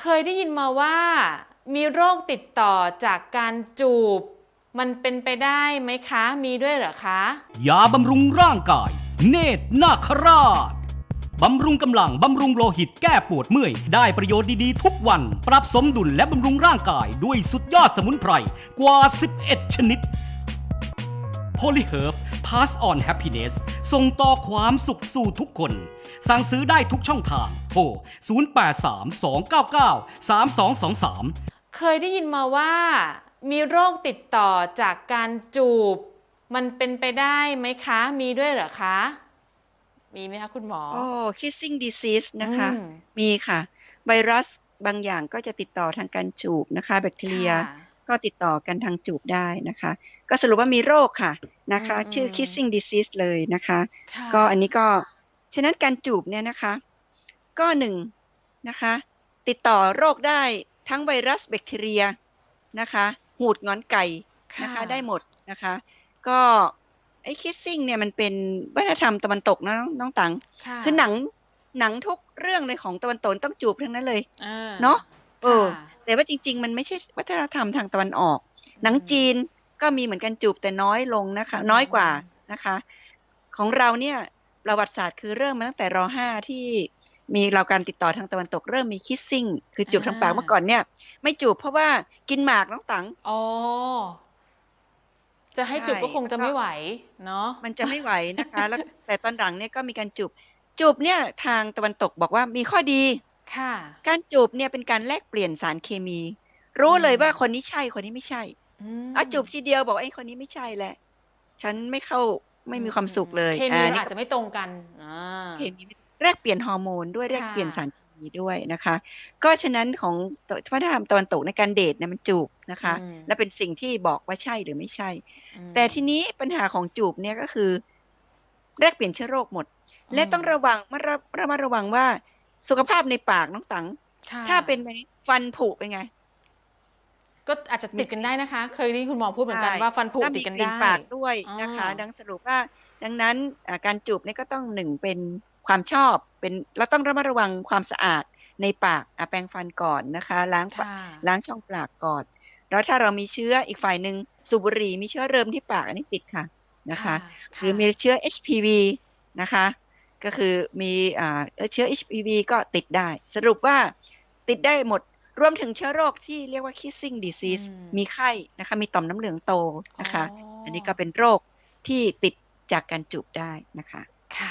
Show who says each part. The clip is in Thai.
Speaker 1: เคยได้ยินมาว่า มีโรคติดต่อจากการจูบ มันเป็นไปได้ไหมคะ มีด้วยเหรอคะ
Speaker 2: ยาบำรุงร่างกาย เนตรนาคราชบำรุงกำลัง บำรุงโลหิตแก้ปวดเมื่อย ได้ประโยชน์ดีๆ ทุกวัน ปรับสมดุลและบำรุงร่างกาย ด้วยสุดยอดสมุนไพรกว่า 11 ชนิด Polyherb Pass on Happiness ส่งต่อความสุขสู่ทุกคน สั่งซื้อได้ทุกช่องทาง โทร 0832993223
Speaker 1: เคยได้ยินมาว่า มีโรคติดต่อจากการจูบ มันเป็นไปได้ไหมคะ มีด้วยเหรอคะ มีไหมคะคุณหมอ
Speaker 3: โอ้ kissing disease นะคะ
Speaker 1: อืม
Speaker 3: มีค่ะ ไวรัสบางอย่างก็จะติดต่อทางการจูบนะคะ แบคทีเรีย
Speaker 1: ค่ะ
Speaker 3: ก็ติดต่อกันทางจูบได้นะคะ ก็สรุปว่ามีโรคค่ะ นะคะ
Speaker 1: อืม
Speaker 3: ชื่อ kissing disease เลยนะคะ
Speaker 1: ค่ะ
Speaker 3: ก็อันนี้ก็ฉะนั้นการจูบเนี่ยนะคะ ก็หนึ่งนะคะ ติดต่อโรคได้ทั้งไวรัสแบคทีเรียนะคะ หูดงอนไก่นะคะได้หมดนะคะ ก็ไอ้ kissing เนี่ยมันเป็นวัฒนธรรมตะวันตกนะน้องน้องตัง
Speaker 1: ค่ะ
Speaker 3: คือหนังหนังทุกเรื่องเลยของตะวันตกต้องจูบทั้งนั้นเลย
Speaker 1: อ่
Speaker 3: เนอะเออ
Speaker 1: ค่ะ
Speaker 3: แต่ว่าจริง ๆ มันไม่ใช่วัฒนธรรมทางตะวันออก หนังจีน ก็มีเหมือนกันจูบแต่น้อยลงนะคะ
Speaker 1: อืม
Speaker 3: น้อยกว่านะคะ ของเราเนี่ยประวัติศาสตร์คือเริ่มมาตั้งแต่รห้าที่มีเราการติดต่อทางตะวันตกเริ่มมีคิสซิ่ง คือจูบทางปากเมื่อก่อนเนี่ย ไม่จูบเพราะว่ากินหมากน้องตัง
Speaker 1: อ๋อจะให้
Speaker 3: ใช่
Speaker 1: จูบก็คงจะ
Speaker 3: แล้วก็
Speaker 1: ไม่ไหวเนาะ
Speaker 3: มันจะไม่ไหวนะคะ แล้วแต่ตอนหลังเนี่ยก็มีการจูบจูบเนี่ยทางตะวันตกบอกว่ามีข้อดี
Speaker 1: ค่ะ
Speaker 3: การจูบเนี่ยเป็นการแลกเปลี่ยนสารเคมี รู้เลย
Speaker 1: อืม
Speaker 3: ว่าคนนี้ใช่คนนี้ไม่ใช่
Speaker 1: อืม
Speaker 3: อะจูบทีเดียวบอกไอ้ยคนนี้ไม่ใช่แหละ ฉันไม่เข้าไม่มีความสุขเลย
Speaker 1: เคมี
Speaker 3: อ่า
Speaker 1: เรา
Speaker 3: นี่
Speaker 1: อาจจะไม่ตรงกันอ่า
Speaker 3: เคมีแลกเปลี่ยนฮอร์โมนด้วยแลกเปลี่ยน
Speaker 1: ค่ะ
Speaker 3: สารเคมีด้วยนะคะ ก็ฉะนั้นของวัฒนธรรมตะวันตกในการเดทเนี่ยมันจูบนะคะ
Speaker 1: อืม
Speaker 3: และเป็นสิ่งที่บอกว่าใช่หรือไม่ใช่
Speaker 1: อืม
Speaker 3: แต่ทีนี้ปัญหาของจูบเนี่ยก็คือแลกเปลี่ยนเชื้อโรคหมดและ
Speaker 1: อืม
Speaker 3: ต้องระวังมาระระมัดระวังว่าสุขภาพในปากน้องตัง
Speaker 1: ค่ะ
Speaker 3: ถ้าเป็นแบบนี้ฟันผุเป็นไง
Speaker 1: ก็อาจจะติดกันได้นะคะ เคยได้ยินคุณหมอพูดเหมือนกัน
Speaker 3: ใช่
Speaker 1: ว่าฟันผุ
Speaker 3: ถ้า
Speaker 1: ติ
Speaker 3: มี
Speaker 1: ดกัน
Speaker 3: กลิ่น
Speaker 1: ได้
Speaker 3: ปากด้วยนะคะ
Speaker 1: อ๋อ
Speaker 3: ดังสรุปว่า ดังนั้นอ่าการจูบเนี่ยก็ต้องหนึ่งเป็นความชอบเป็นเราต้องระมัดระวังความสะอาดในปากอะแปรงฟันก่อนนะคะ ล้างปาก
Speaker 1: ค่ะ
Speaker 3: ล้างช่องปากก่อนแล้วถ้าเรามีเชื้ออีกฝ่ายหนึ่งสูบบุหรี่มีเชื้อเริมที่ปากอันนี้ติดค่ะนะคะหรือมีเชื้อ HPV นะคะ ก็คือมีอ่าเอ่อเชื้อ HPV ก็ติดได้ สรุปว่าติดได้หมด รวมถึงเชื้อโรคที่เรียกว่า kissing disease
Speaker 1: อืม
Speaker 3: มีไข้นะคะ มีต่อมน้ำเหลืองโตนะคะ
Speaker 1: อ๋ออั
Speaker 3: อันนี้ก็เป็นโรคที่ติดจากการจูบได้นะคะ
Speaker 1: ค่ะ